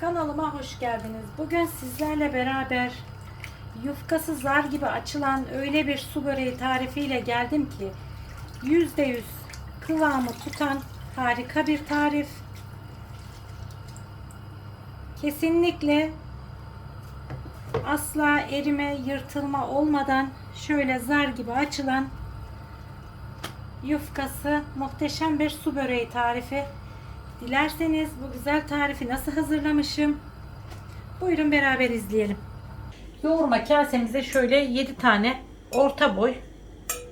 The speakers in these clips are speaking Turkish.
Kanalıma hoş geldiniz. Bugün sizlerle beraber yufkası zar gibi açılan öyle bir su böreği tarifiyle geldim ki %100 kıvamı tutan harika bir tarif. Kesinlikle asla erime, yırtılma olmadan şöyle zar gibi açılan yufkası muhteşem bir su böreği tarifi. Dilerseniz bu güzel tarifi nasıl hazırlamışım? Buyurun beraber izleyelim. Yoğurma kasemize şöyle 7 tane orta boy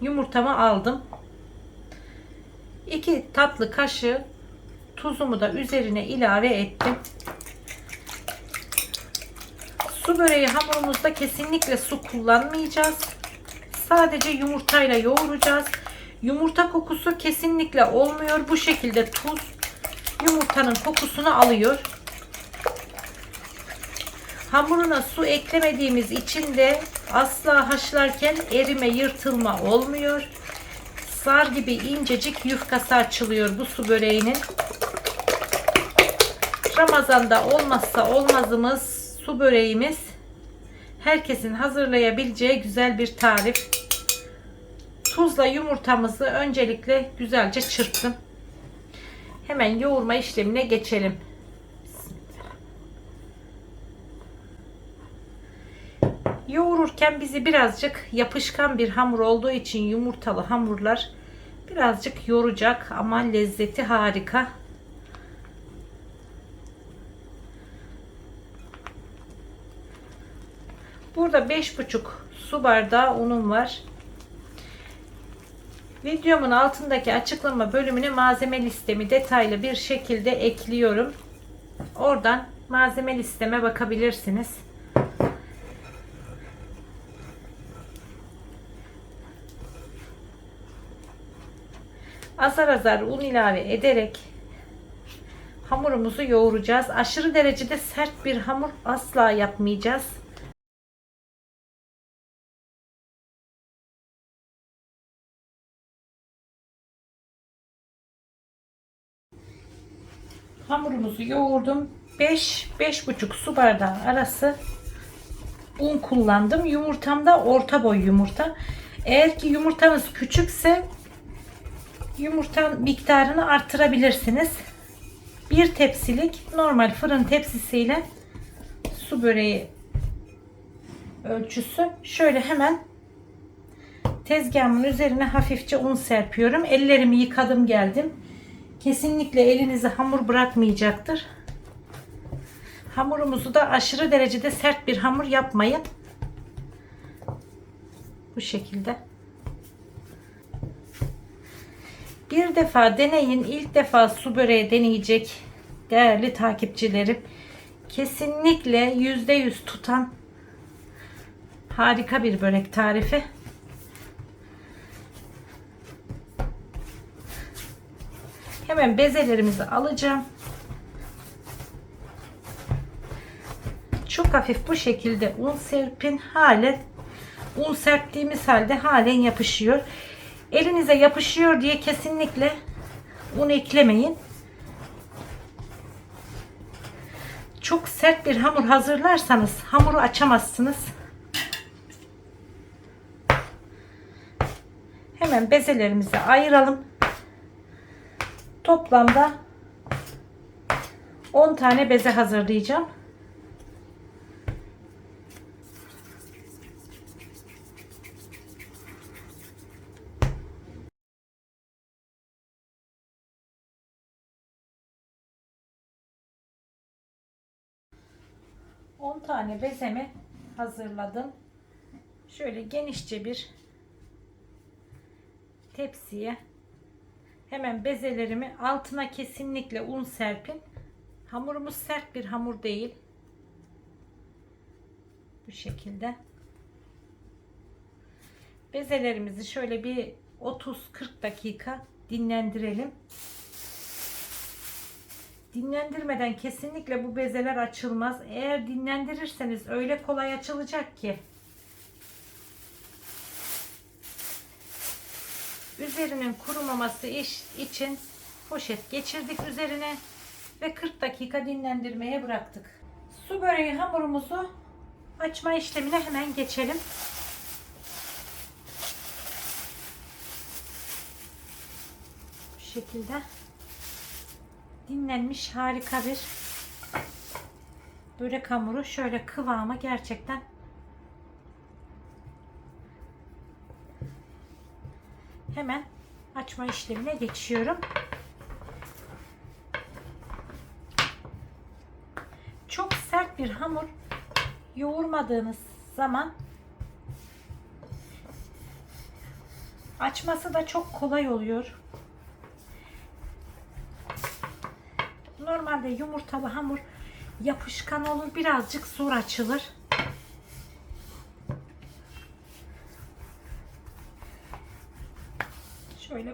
yumurtamı aldım. 2 tatlı kaşığı tuzumu da üzerine ilave ettim. Su böreği hamurumuzda kesinlikle su kullanmayacağız. Sadece yumurtayla yoğuracağız. Yumurta kokusu kesinlikle olmuyor. Bu şekilde tuz yumurtanın kokusunu alıyor. Hamuruna su eklemediğimiz için de asla haşlarken erime, yırtılma olmuyor. Sar gibi incecik yufkası açılıyor bu su böreğinin. Ramazanda olmazsa olmazımız su böreğimiz. Herkesin hazırlayabileceği güzel bir tarif. Tuzla yumurtamızı öncelikle güzelce çırptım. Hemen yoğurma işlemine geçelim. Yoğururken bizi birazcık yapışkan bir hamur olduğu için yumurtalı hamurlar birazcık yoracak ama lezzeti harika. Burada 5,5 su bardağı unum var. Videomun altındaki açıklama bölümüne malzeme listemi detaylı bir şekilde ekliyorum. Oradan malzeme listeme bakabilirsiniz. Azar azar un ilave ederek hamurumuzu yoğuracağız. Aşırı derecede sert bir hamur asla yapmayacağız. Hamurumuzu yoğurdum. 5 5,5 su bardağı arası un kullandım. Yumurtam da orta boy yumurta. Eğer ki yumurtanız küçükse yumurta miktarını arttırabilirsiniz. Bir tepsilik normal fırın tepsisiyle su böreği ölçüsü. Şöyle hemen tezgahımın üzerine hafifçe un serpiyorum. Ellerimi yıkadım geldim. Kesinlikle elinizi hamur bırakmayacaktır. Hamurumuzu da aşırı derecede sert bir hamur yapmayın. Bu şekilde. Bir defa deneyin. İlk defa su böreği deneyecek değerli takipçilerim. Kesinlikle %100 tutan harika bir börek tarifi. Hemen bezelerimizi alacağım. Çok hafif bu şekilde un serpin halen un serptiğimiz halde halen yapışıyor. Elinize yapışıyor diye kesinlikle un eklemeyin. Çok sert bir hamur hazırlarsanız hamuru açamazsınız. Hemen bezelerimizi ayıralım. Toplamda 10 tane beze hazırlayacağım. Tane bezemi hazırladım. Şöyle genişçe bir tepsiye Hemen bezelerimi altına kesinlikle un serpin. Hamurumuz sert bir hamur değil. Bu şekilde. Bezelerimizi şöyle bir 30-40 dakika dinlendirelim. Dinlendirmeden kesinlikle bu bezeler açılmaz. Eğer dinlendirirseniz öyle kolay açılacak ki Üzerinin kurumaması için poşet geçirdik üzerine. ve 40 dakika dinlendirmeye bıraktık. Su böreği hamurumuzu açma işlemine hemen geçelim. Bu şekilde dinlenmiş harika bir börek hamuru şöyle kıvamı gerçekten hemen açma işlemine geçiyorum. Çok sert bir hamur yoğurmadığınız zaman açması da çok kolay oluyor. Normalde yumurtalı hamur yapışkan olur, birazcık zor açılır. Şöyle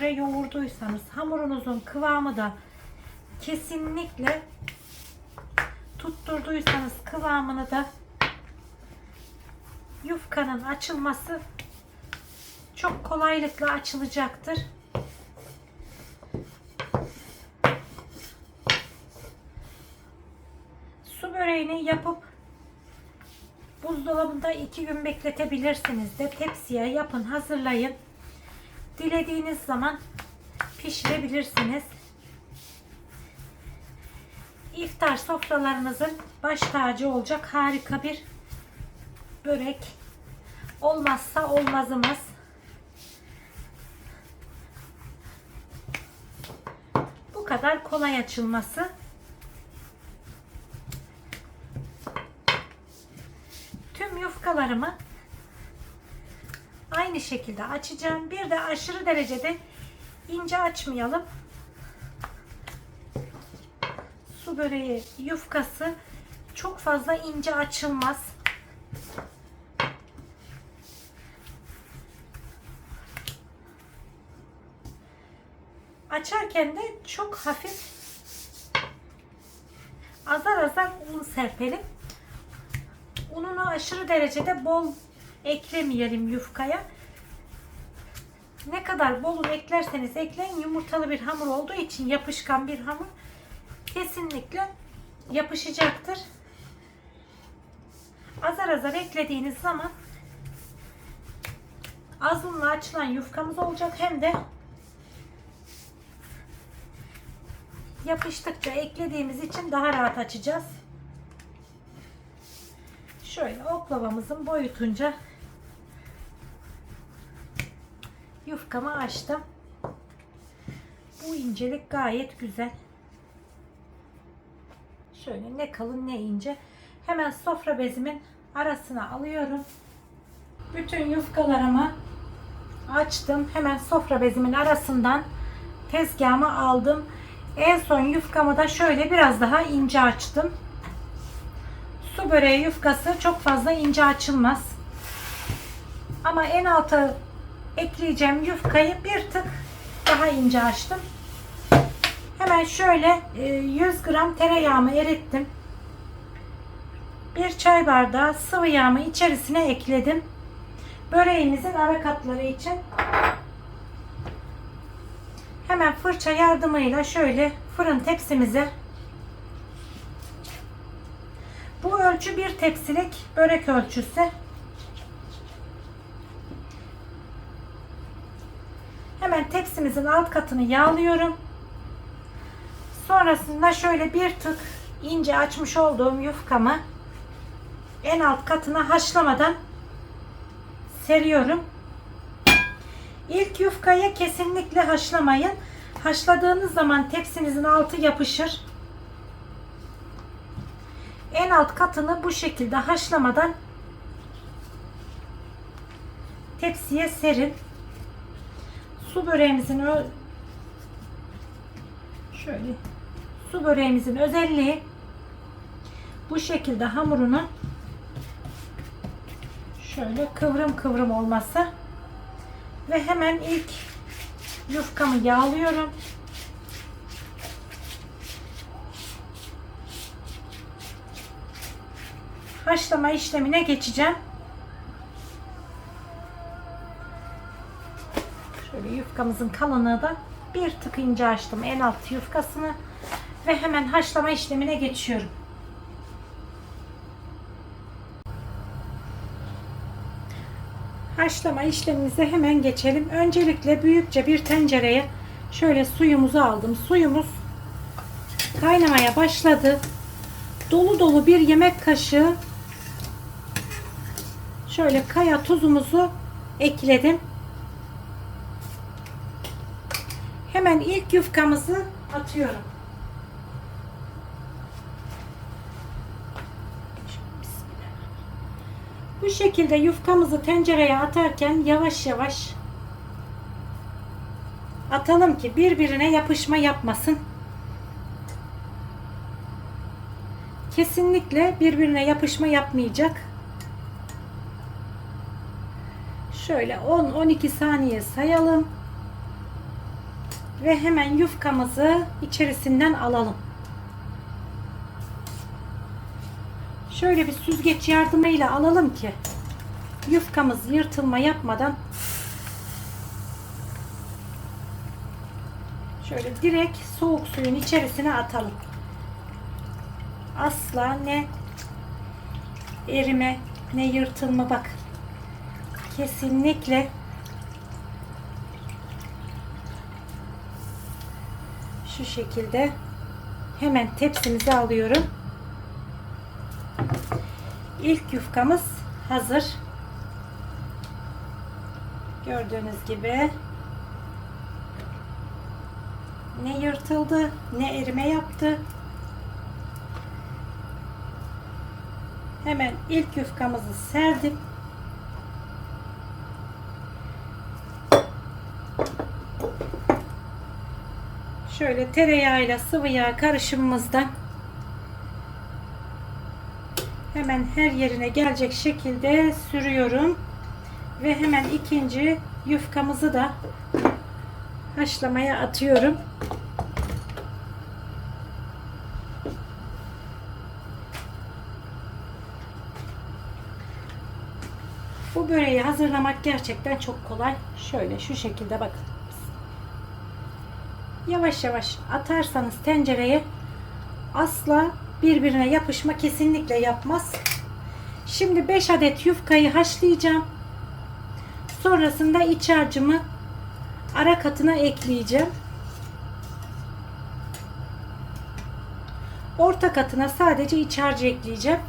süre yoğurduysanız hamurunuzun kıvamı da kesinlikle tutturduysanız kıvamını da yufkanın açılması çok kolaylıkla açılacaktır. Su böreğini yapıp buzdolabında iki gün bekletebilirsiniz de tepsiye yapın hazırlayın. Dilediğiniz zaman pişirebilirsiniz. İftar sofralarınızın baş tacı olacak harika bir börek. Olmazsa olmazımız. Bu kadar kolay açılması. Tüm yufkalarımı aynı şekilde açacağım. Bir de aşırı derecede ince açmayalım. Su böreği yufkası çok fazla ince açılmaz. Açarken de çok hafif azar azar un serpelim. Ununu aşırı derecede bol eklemeyelim yufkaya. Ne kadar bol eklerseniz ekleyin yumurtalı bir hamur olduğu için yapışkan bir hamur kesinlikle yapışacaktır. Azar azar eklediğiniz zaman az unla açılan yufkamız olacak hem de yapıştıkça eklediğimiz için daha rahat açacağız. Şöyle oklavamızın boyutunca yufkamı açtım. Bu incelik gayet güzel. Şöyle ne kalın ne ince. Hemen sofra bezimin arasına alıyorum. Bütün yufkalarımı açtım. Hemen sofra bezimin arasından tezgahıma aldım. En son yufkamı da şöyle biraz daha ince açtım. Su böreği yufkası çok fazla ince açılmaz. Ama en alta ekleyeceğim yufkayı bir tık daha ince açtım. Hemen şöyle 100 gram tereyağımı erittim. Bir çay bardağı sıvı yağımı içerisine ekledim. Böreğimizin ara katları için hemen fırça yardımıyla şöyle fırın tepsimize ölçü bir tepsilik börek ölçüsü. Hemen tepsimizin alt katını yağlıyorum. Sonrasında şöyle bir tık ince açmış olduğum yufkamı en alt katına haşlamadan seriyorum. İlk yufkayı kesinlikle haşlamayın. Haşladığınız zaman tepsinizin altı yapışır. En alt katını bu şekilde haşlamadan tepsiye serin. Su böreğimizin şöyle su böreğimizin özelliği bu şekilde hamurunun şöyle kıvrım kıvrım olması ve hemen ilk yufkamı yağlıyorum. Haşlama işlemine geçeceğim. Şöyle yufkamızın kalınlığı da bir tık ince açtım en alt yufkasını. Ve hemen haşlama işlemine geçiyorum. Haşlama işlemimize hemen geçelim. Öncelikle büyükçe bir tencereye şöyle suyumuzu aldım. Suyumuz kaynamaya başladı. Dolu dolu bir yemek kaşığı şöyle kaya tuzumuzu ekledim. Hemen ilk yufkamızı atıyorum. Bu şekilde yufkamızı tencereye atarken yavaş yavaş atalım ki birbirine yapışma yapmasın. Kesinlikle birbirine yapışma yapmayacak. Şöyle 10-12 saniye sayalım. Ve hemen yufkamızı içerisinden alalım. Şöyle bir süzgeç yardımıyla alalım ki yufkamız yırtılma yapmadan şöyle direkt soğuk suyun içerisine atalım. Asla ne erime ne yırtılma bak. Kesinlikle şu şekilde hemen tepsimize alıyorum. İlk yufkamız hazır. Gördüğünüz gibi ne yırtıldı ne erime yaptı. Hemen ilk yufkamızı serdim. Şöyle tereyağıyla sıvı yağ karışımımızdan hemen her yerine gelecek şekilde sürüyorum. Ve hemen ikinci yufkamızı da haşlamaya atıyorum. Bu böreği hazırlamak gerçekten çok kolay. Şöyle şu şekilde bakın. Yavaş yavaş atarsanız tencereye asla birbirine yapışma kesinlikle yapmaz. Şimdi 5 adet yufkayı haşlayacağım. Sonrasında iç harcımı ara katına ekleyeceğim. Orta katına sadece iç harcı ekleyeceğim.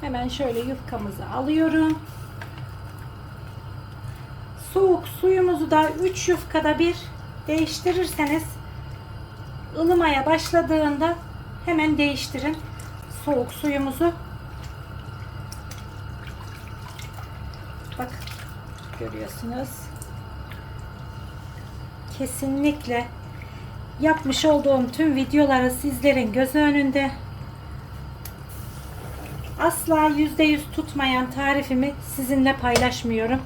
Hemen şöyle yufkamızı alıyorum. Soğuk suyumuzu da 3 yufkada bir değiştirirseniz ılımaya başladığında hemen değiştirin soğuk suyumuzu. Bak görüyorsunuz. Kesinlikle yapmış olduğum tüm videoları sizlerin gözü önünde asla %100 tutmayan tarifimi sizinle paylaşmıyorum.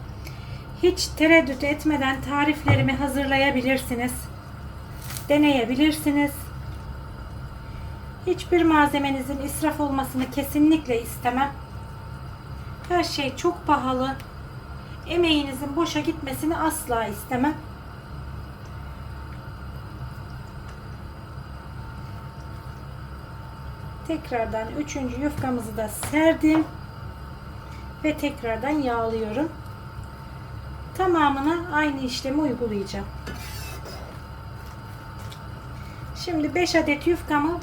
Hiç tereddüt etmeden tariflerimi hazırlayabilirsiniz. Deneyebilirsiniz. Hiçbir malzemenizin israf olmasını kesinlikle istemem. Her şey çok pahalı. Emeğinizin boşa gitmesini asla istemem. Tekrardan üçüncü yufkamızı da serdim. Ve tekrardan yağlıyorum. Tamamına aynı işlemi uygulayacağım. Şimdi 5 adet yufkamı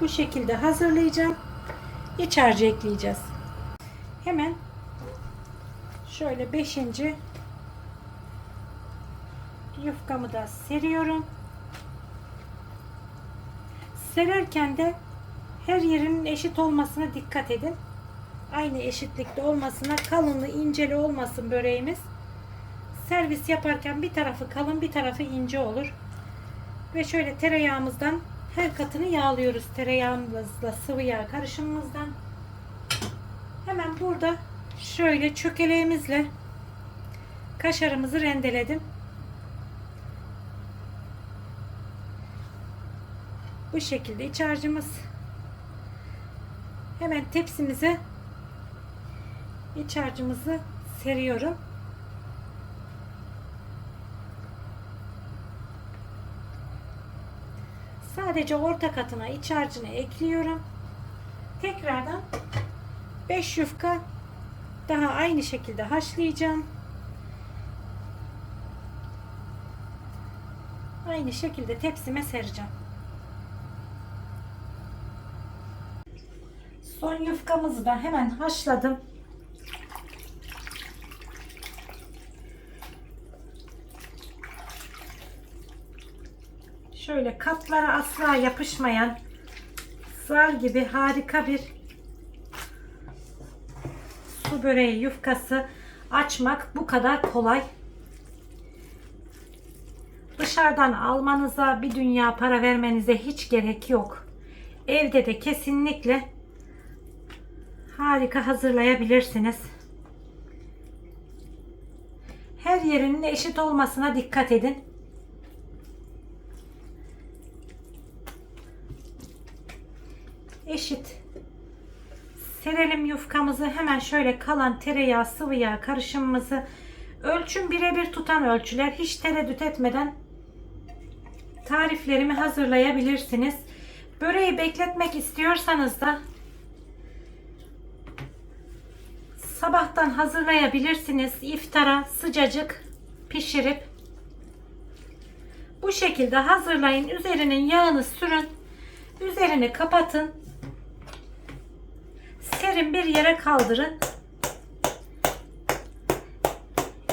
bu şekilde hazırlayacağım. İç harcı ekleyeceğiz. Hemen şöyle 5. yufkamı da seriyorum. Sererken de her yerinin eşit olmasına dikkat edin. Aynı eşitlikte olmasına, kalınlı, inceli olmasın böreğimiz. Servis yaparken bir tarafı kalın, bir tarafı ince olur. Ve şöyle tereyağımızdan her katını yağlıyoruz. Tereyağımızla sıvı yağ karışımımızdan. Hemen burada şöyle çökeleğimizle kaşarımızı rendeledim. Bu şekilde iç harcımız. Hemen tepsimize iç harcımızı seriyorum. Sadece orta katına iç harcını ekliyorum. Tekrardan 5 yufka daha aynı şekilde haşlayacağım. Aynı şekilde tepsime sereceğim. Son yufkamızı da hemen haşladım. Şöyle katlara asla yapışmayan zar gibi harika bir su böreği yufkası açmak bu kadar kolay. Dışarıdan almanıza bir dünya para vermenize hiç gerek yok. Evde de kesinlikle harika hazırlayabilirsiniz. Her yerinin eşit olmasına dikkat edin. Eşit. Serelim yufkamızı hemen şöyle kalan tereyağı sıvı yağ karışımımızı ölçüm birebir tutan ölçüler hiç tereddüt etmeden tariflerimi hazırlayabilirsiniz. Böreği bekletmek istiyorsanız da sabahtan hazırlayabilirsiniz. İftara sıcacık pişirip bu şekilde hazırlayın. Üzerinin yağını sürün. Üzerini kapatın. Serin bir yere kaldırın.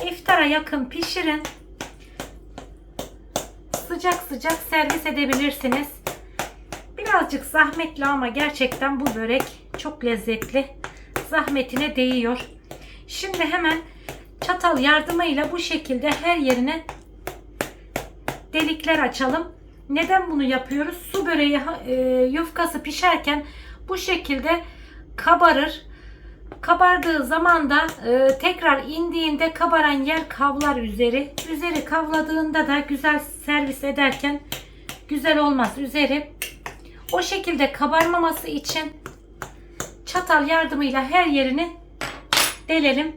İftara yakın pişirin. Sıcak sıcak servis edebilirsiniz. Birazcık zahmetli ama gerçekten bu börek çok lezzetli. Zahmetine değiyor. Şimdi hemen çatal yardımıyla bu şekilde her yerine delikler açalım. Neden bunu yapıyoruz? Su böreği e, yufkası pişerken bu şekilde kabarır. Kabardığı zaman da e, tekrar indiğinde kabaran yer kavlar üzeri. Üzeri kavladığında da güzel servis ederken güzel olmaz üzeri. O şekilde kabarmaması için çatal yardımıyla her yerini delelim.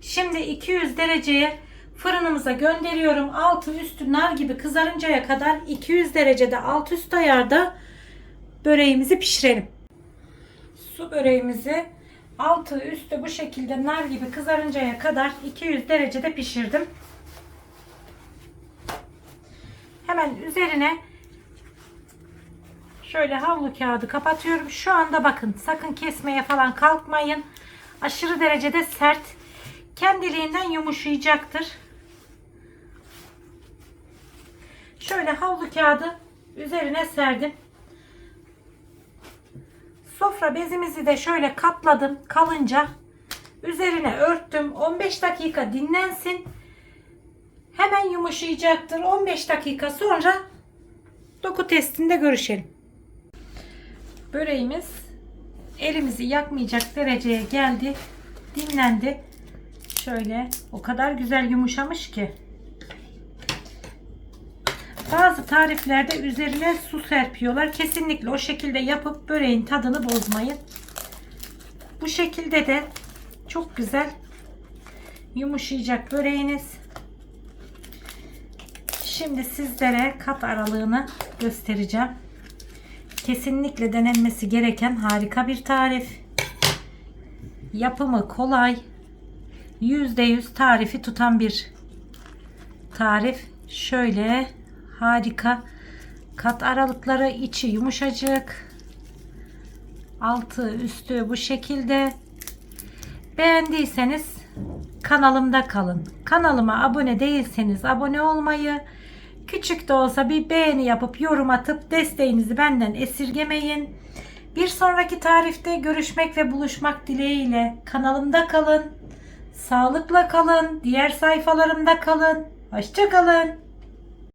Şimdi 200 dereceye fırınımıza gönderiyorum. Altı üstü nar gibi kızarıncaya kadar 200 derecede alt üst ayarda böreğimizi pişirelim. Su böreğimizi altı üstü bu şekilde nar gibi kızarıncaya kadar 200 derecede pişirdim. Hemen üzerine şöyle havlu kağıdı kapatıyorum. Şu anda bakın sakın kesmeye falan kalkmayın. Aşırı derecede sert. Kendiliğinden yumuşayacaktır. Şöyle havlu kağıdı üzerine serdim. Sofra bezimizi de şöyle katladım kalınca. Üzerine örttüm. 15 dakika dinlensin. Hemen yumuşayacaktır. 15 dakika sonra doku testinde görüşelim. Böreğimiz elimizi yakmayacak dereceye geldi. Dinlendi. Şöyle o kadar güzel yumuşamış ki. Bazı tariflerde üzerine su serpiyorlar. Kesinlikle o şekilde yapıp böreğin tadını bozmayın. Bu şekilde de çok güzel yumuşayacak böreğiniz. Şimdi sizlere kat aralığını göstereceğim. Kesinlikle denenmesi gereken harika bir tarif. Yapımı kolay. %100 tarifi tutan bir tarif. Şöyle harika. Kat aralıkları içi yumuşacık. Altı üstü bu şekilde. Beğendiyseniz kanalımda kalın. Kanalıma abone değilseniz abone olmayı küçük de olsa bir beğeni yapıp yorum atıp desteğinizi benden esirgemeyin. Bir sonraki tarifte görüşmek ve buluşmak dileğiyle kanalımda kalın sağlıkla kalın diğer sayfalarımda kalın. Hoşçakalın